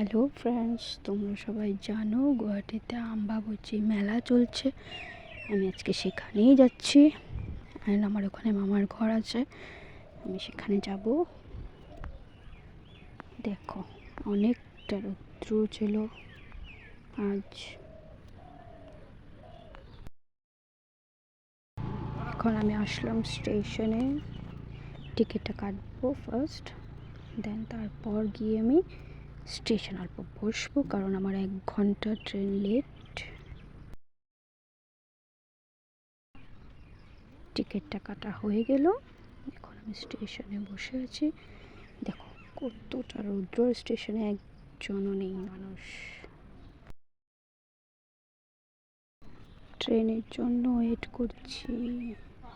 Hello friends তোমরা সবাই জানো গুয়াহাটিতে আম্বাবচি মেলা চলছে। আমি আজকে সেখানেই যাচ্ছি অ্যান্ড আমার ওখানে মামার ঘর আছে। আমি সেখানে যাব। দেখো, অনেকটা রৌদ্র ছিল আজ। এখন আমি আসলাম স্টেশনে টিকিটটা কাটবো ফার্স্ট দেন তারপর গিয়ে আমি স্টেশন অল্প বসবো, কারণ আমার এক ঘণ্টা ট্রেন লেট। টিকিটটা কাটা হয়ে গেল। এখন আমি স্টেশনে বসে আছি। দেখো, কতটা রৌদ্র স্টেশনে একজনও নেই মানুষ। ট্রেনের জন্য ওয়েট করছি।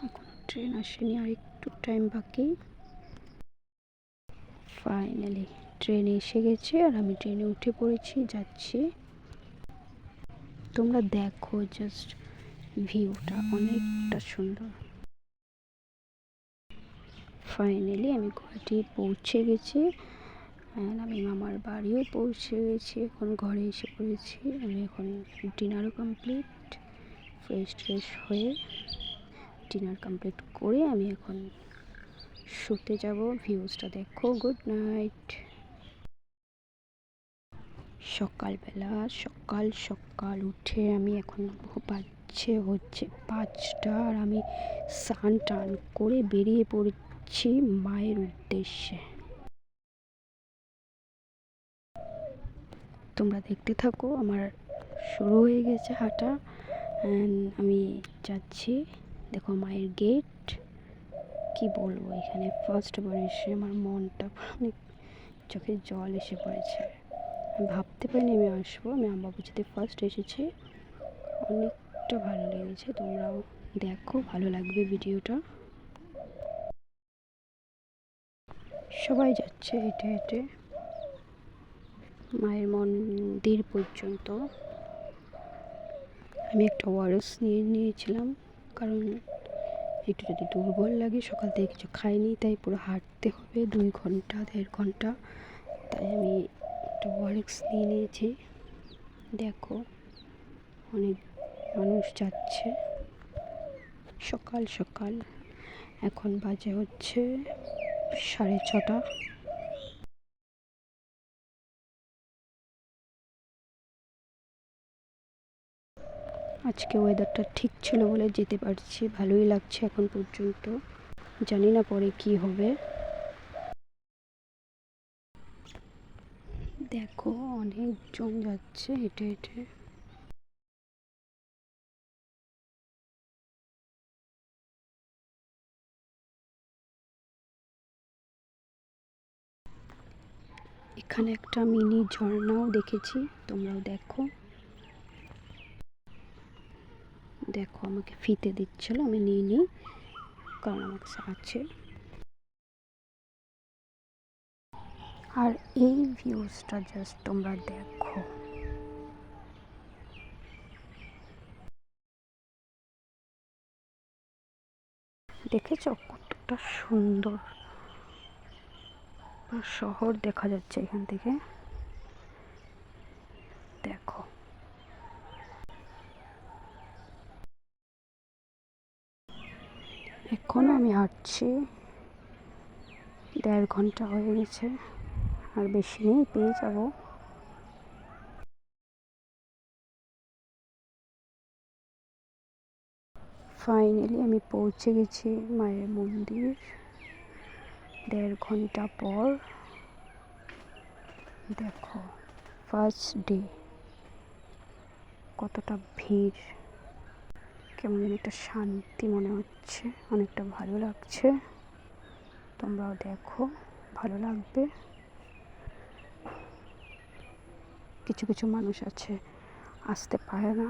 এখন ট্রেন আসেনি, আর একটু টাইম বাকি। ফাইনালি ট্রেন এসে গেছে আর আমি ট্রেনে উঠে পড়েছি, যাচ্ছি। তোমরা দেখো জাস্ট ভিউটা অনেকটা সুন্দর। ফাইনালি আমি গুয়াহাটি পৌঁছে গেছি। অ্যান্ড আমি মামার বাড়িও পৌঁছে গেছি, এখন ঘরে এসে পড়েছি। আমি এখন ডিনারও কমপ্লিট ফ্রেশ ট্রেশ হয়ে ডিনার কমপ্লিট করে আমি এখন শুতে যাব। ভিউজটা দেখো গুড নাইট সকালবেলা, সকাল সকাল উঠে আমি এখন বাজছে হচ্ছে। পাঁচটা আর আমি স্নান টান করে বেরিয়ে পড়ছি মায়ের উদ্দেশ্যে। তোমরা দেখতে থাকো, আমার শুরু হয়ে গেছে হাঁটা। আমি যাচ্ছি। দেখো মায়ের গেট কি বলব এখানে? ফার্স্ট বার এসে আমার মনটা অনেক চোখে জল এসে পড়েছে। ভাবতে পারিনি আমি আসব। আমি আম্বাবুচিতে ফার্স্ট এসেছি। অনেকটা ভালো লেগেছে। তোমরাও দেখো, ভালো লাগবে ভিডিওটা। সবাই যাচ্ছে হেঁটে হেঁটে। মায়ের মন্দির পর্যন্ত। আমি একটা ওয়ারেস নিয়ে নিয়েছিলাম, কারণ একটু যদি দুর্বল লাগে, সকাল থেকে কিছু খাইনি, তাই পুরো হাঁটতে হবে, দুই ঘণ্টা, দেড় ঘণ্টা। তাই আমি একটা ওয়ারেক্স নিয়ে নিয়েছি। দেখো, অনেক মানুষ যাচ্ছে। সকাল সকাল। এখন বাজে হচ্ছে সাড়ে ছটা। আজকে ওয়েদারটা ঠিক ছিল বলে যেতে পারছি, ভালোই লাগছে এখন পর্যন্ত। জানি না পরে কি হবে। দেখো অনেকজন যাচ্ছে, হেঁটে হেঁটে। এখানে একটা মিনি ঝর্ণাও দেখেছি, তোমরাও দেখো। দেখো, আমাকে ফিতে দিচ্ছিল, আমি নিয়ে নিই কারণ আমার কাছে আছে। আর এই ভিউজটা জাস্ট তোমরা দেখো। দেখেছ কতটা সুন্দর? শহর দেখা যাচ্ছে এখান থেকে। দেখো। এখনও আমি হাঁটছি। দেড় ঘণ্টা হয়ে গেছে। আর বেশি নেই, পেয়ে যাব। ফাইনালি আমি পৌঁছে গেছি মায়ের মন্দির। দেড় ঘণ্টা পর, দেখো ফার্স্ট ডে কতটা ভিড়। কেমন যেন একটা শান্তি মনে হচ্ছে, অনেকটা ভালো লাগছে। তোমরাও দেখো, ভালো লাগবে। কিছু কিছু মানুষ আছে, আসতে পারে না।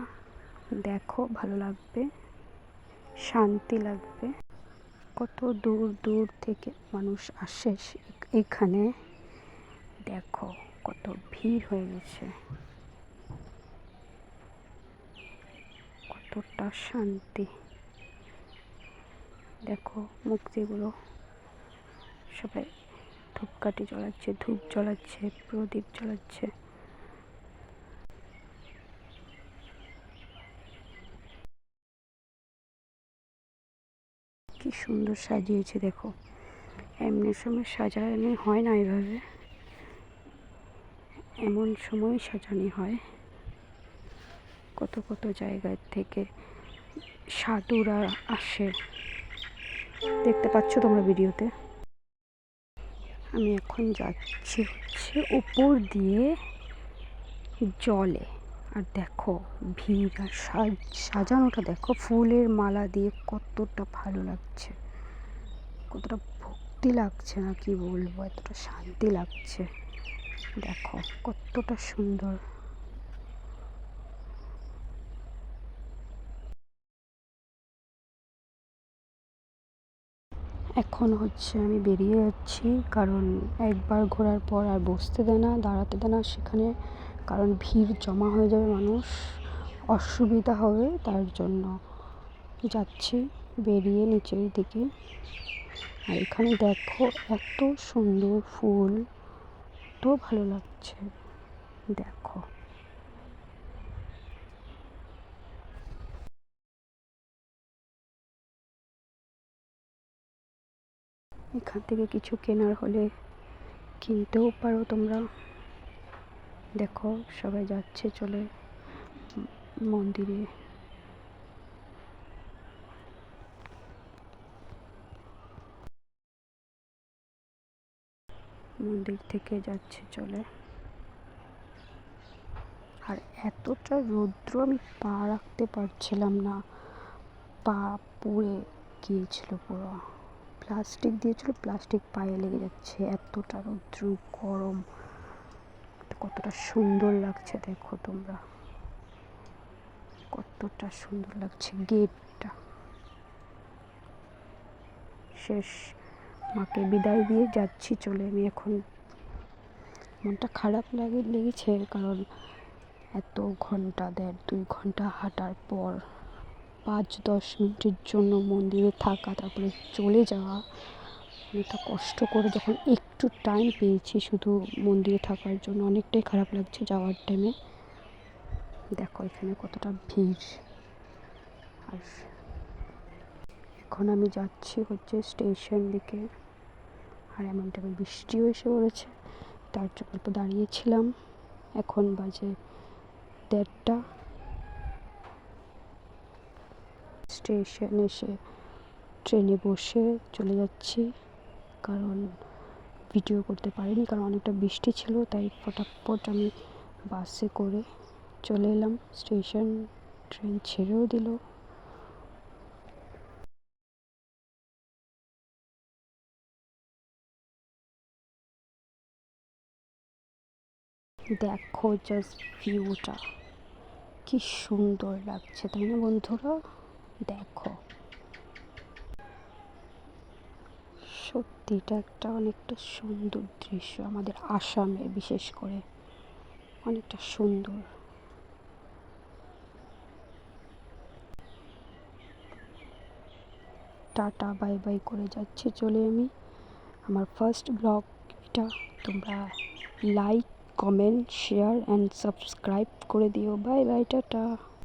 দেখো, ভালো লাগবে, শান্তি লাগবে। কত দূর দূর থেকে মানুষ আসে এখানে। দেখো, কত ভিড় হয়ে গেছে। কতটা শান্তি। দেখো মূর্তিগুলো সবাই ধূপকাঠি জ্বলাচ্ছে, ধূপ জ্বলাচ্ছে, প্রদীপ জ্বলাচ্ছে। সুন্দর সাজিয়েছে, দেখো। এমনি সময় সাজানো হয় না এভাবে। এমন সময় সাজানো হয়। কত কত জায়গার থেকে সাধুরা আসে। দেখতে পাচ্ছ তোমরা ভিডিওতে? আমি এখন যাচ্ছি হচ্ছে উপর দিয়ে জলে। আর দেখো ভিড় আর সাজানোটা দেখো, ফুলের মালা দিয়ে কতটা ভালো লাগছে। কতটা ভক্তি লাগছে না কি বলব, এতটা শান্তি লাগছে। দেখো কতটা সুন্দর। এখন হচ্ছে আমি বেরিয়ে যাচ্ছি, কারণ একবার ঘোরার পর আর বসতে দেয় না দাঁড়াতে দেয় না সেখানে কারণ ভিড় জমা হয়ে যাবে মানুষ, অসুবিধা হবে তার জন্য। যাচ্ছি বেরিয়ে নিচের দিকে। আর এখানে দেখো এত সুন্দর ফুল এত ভালো লাগছে। দেখো। এখান থেকে কিছু কেনার হলে কিনতেও পারো তোমরা। দেখো, সবাই যাচ্ছে চলে মন্দিরে। মন্দির থেকে যাচ্ছে চলে। আর এতটা রৌদ্র আমি পা রাখতে পারছিলাম না। পা পুড়ে গিয়েছিল পুরো। প্লাস্টিক দিয়েছিল, প্লাস্টিক পায়ে লেগে যাচ্ছে। এতটা রৌদ্র, গরম। কতটা সুন্দর লাগছে দেখো তোমরা। কতটা সুন্দর লাগছে গেটটা। শেষ। মাকে বিদায় দিয়ে যাচ্ছি, চলে আমি এখন। মনটা খারাপ লাগে, লেগেছে, কারণ এত ঘণ্টা, দেড় দুই ঘণ্টা হাঁটার পর পাঁচ দশ মিনিটের জন্য মন্দিরে থাকা, তারপরে চলে যাওয়া অনেকটা কষ্ট করে যখন একটু টাইম পেয়েছি শুধু মন্দিরে থাকার জন্য, অনেকটাই খারাপ লাগছে যাওয়ার টাইমে দেখো এখানে কতটা ভিড়। আর এখন আমি যাচ্ছি হচ্ছে স্টেশন দিকে। আর এমন টাইমে বৃষ্টিও এসে পড়েছে, তার জন্য অল্প দাঁড়িয়েছিলাম। এখন বাজে দেড়টা। স্টেশন এসে ট্রেনে বসে চলে যাচ্ছি। কারণ ভিডিও করতে পারিনি, কারণ অনেকটা বৃষ্টি ছিল, তাই ফটাফট আমি বাসে করে চলে এলাম। স্টেশন ট্রেন ছেড়েও দিল। দেখো জাস্ট ভিউটা কি সুন্দর লাগছে, তাই না বন্ধুরা? দেখো। সত্যি এটা একটা অনেকটা সুন্দর দৃশ্য আমাদের আসামে, বিশেষ করে। অনেকটা সুন্দর। টাটা, বাই বাই করে যাচ্ছি, চলে আমি আমার ফার্স্ট ব্লগ এটা তোমরা like comment share and subscribe করে দিও। Bye bye, tata.